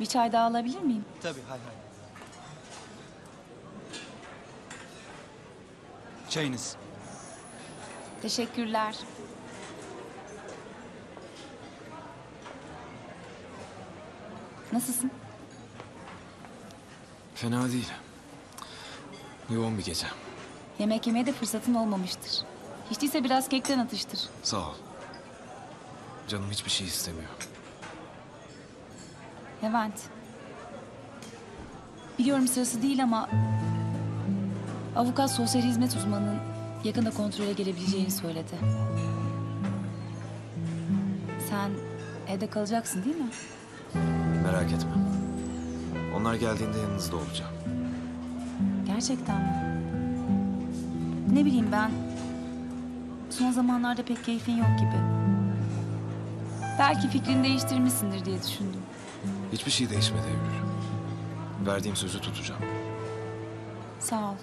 Bir çay daha alabilir miyim? Tabii hay hay. Çayınız. Teşekkürler. Nasılsın? Fena değil. Yoğun bir gece. Yemek yemeye de fırsatın olmamıştır. Hiç değilse biraz kekten atıştır. Sağ ol. Canım hiçbir şey istemiyor. Levent. Biliyorum sırası değil ama... Avukat sosyal hizmet uzmanının yakında kontrole gelebileceğini söyledi. Sen evde kalacaksın değil mi? Merak etme. Onlar geldiğinde yanınızda olacağım. Gerçekten mi? Ne bileyim ben... Son zamanlarda pek keyfin yok gibi. Belki fikrini değiştirmişsindir diye düşündüm. Hiçbir şey değişmedi Eylül. Verdiğim sözü tutacağım. Sağ ol.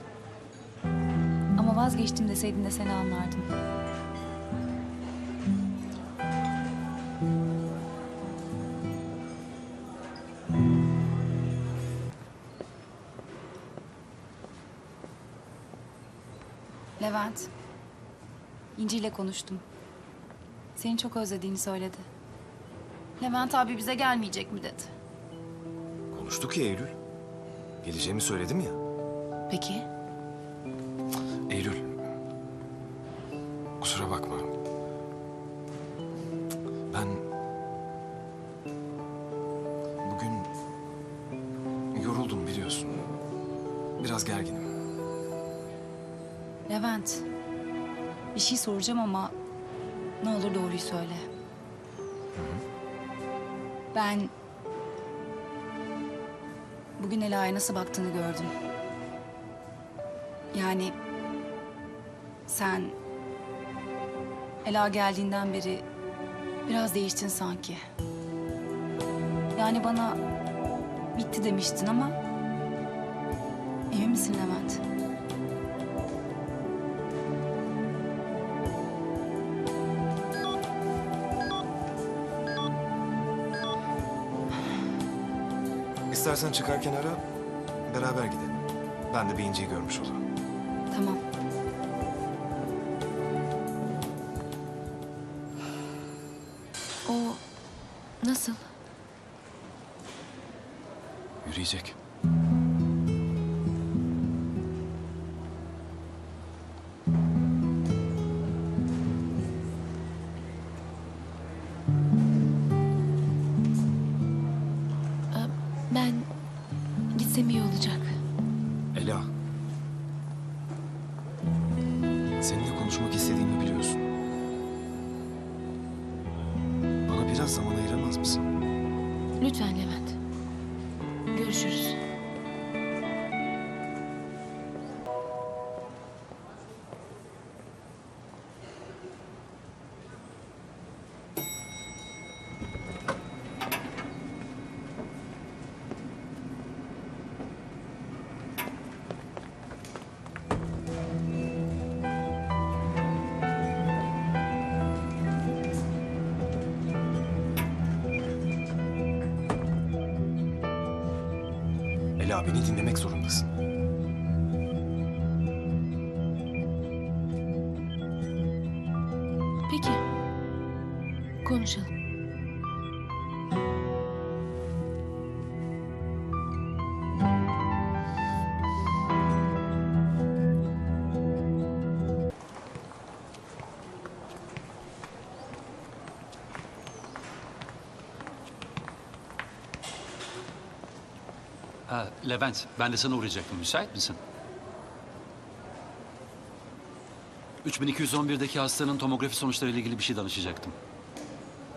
Ama vazgeçtim deseydin de seni anlardım. Levent. İnci ile konuştum. Seni çok özlediğini söyledi. Levent abi bize gelmeyecek mi dedi. Konuştuk ya Eylül. Geleceğimi söyledim ya. Peki? Eylül. Kusura bakma. Ben... Bugün... Yoruldum biliyorsun. Biraz gerginim. Levent. Bir şey soracağım ama ne olur doğruyu söyle. Ben bugün Ela'ya nasıl baktığını gördüm. Yani sen Ela geldiğinden beri biraz değiştin sanki. Yani bana bitti demiştin ama emin misin Levent? İstersen çıkarken ara, beraber gidelim. Ben de bir inciyi görmüş olurum. Tamam. O nasıl? Yürüyecek. Ben gitsem iyi olacak. Ela. Seninle konuşmak istediğimi biliyorsun. Bana biraz zaman ayıramaz mısın? Lütfen Levent. Görüşürüz. Ela beni dinlemek zorundasın. Peki. Konuşalım. Ha, Levent, ben de sana uğrayacaktım. Müsait misin? 3211'deki hastanın tomografi sonuçları ile ilgili bir şey danışacaktım.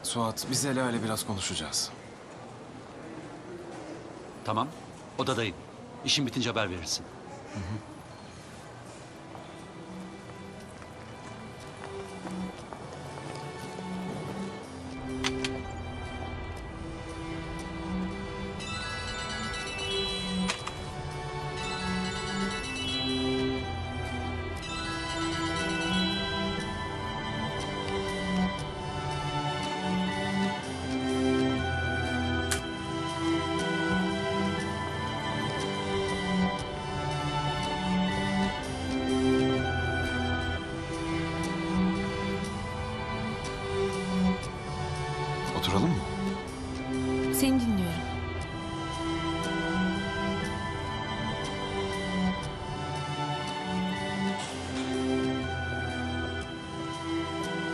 Suat biz Ela ile biraz konuşacağız. Tamam, odadayım. İşin bitince haber verirsin. Oturalım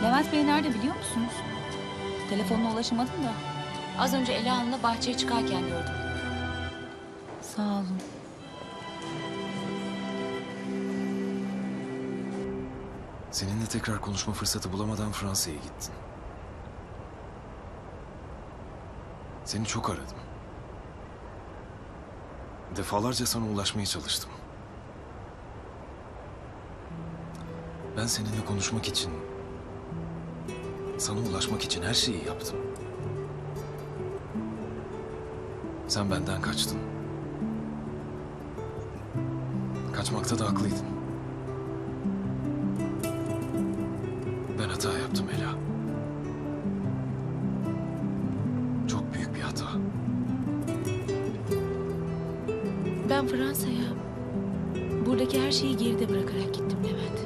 Levent Bey nerede biliyor musunuz? Telefonuna ulaşamadım da. Az önce Ela Hanım'la bahçeye çıkarken gördüm. Sağ olun. Seninle tekrar konuşma fırsatı bulamadan Fransa'ya gittin. Seni çok aradım. Defalarca sana ulaşmaya çalıştım. Ben seninle konuşmak için, sana ulaşmak için her şeyi yaptım. Sen benden kaçtın. Kaçmakta da haklıydın. Ben hata yaptım Ela. Çok büyük bir hata. Ben Fransa'ya buradaki her şeyi geride bırakarak gittim Levent.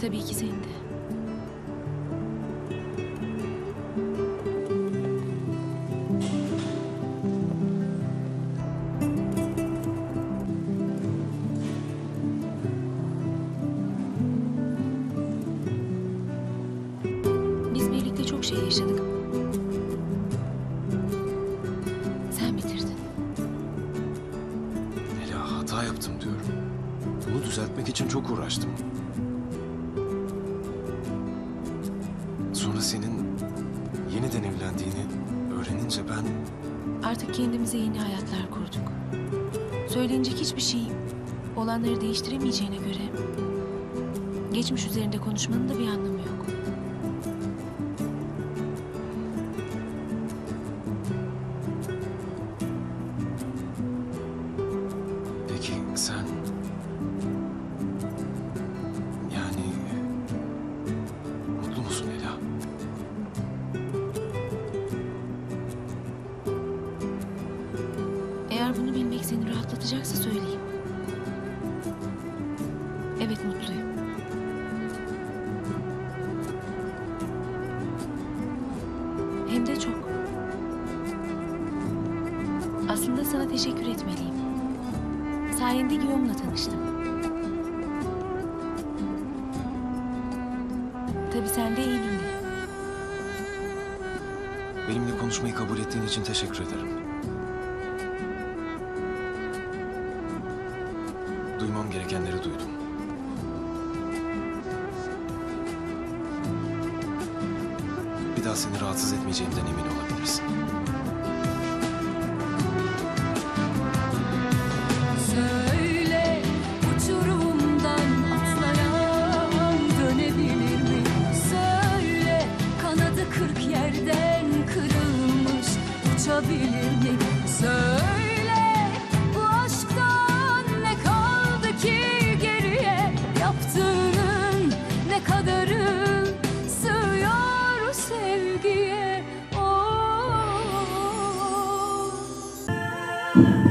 Tabii ki senin de. Şey yaşadık. Sen bitirdin. Ela hata yaptım diyorum. Bunu düzeltmek için çok uğraştım. Sonra senin yeniden evlendiğini öğrenince ben Artık kendimize yeni hayatlar kurduk. Söylenecek hiçbir şey olanları değiştiremeyeceğine göre geçmiş üzerinde konuşmanın da bir anlamı yok. Sen yani mutlu musun Ela? Eğer bunu bilmek seni rahatlatacaksa söyleyeyim. Sayende Guillaume'la tanıştım. Tabii sen de Eylül'le. Benimle konuşmayı kabul ettiğin için teşekkür ederim. Duymam gerekenleri duydum. Bir daha seni rahatsız etmeyeceğimden emin olabilirsin.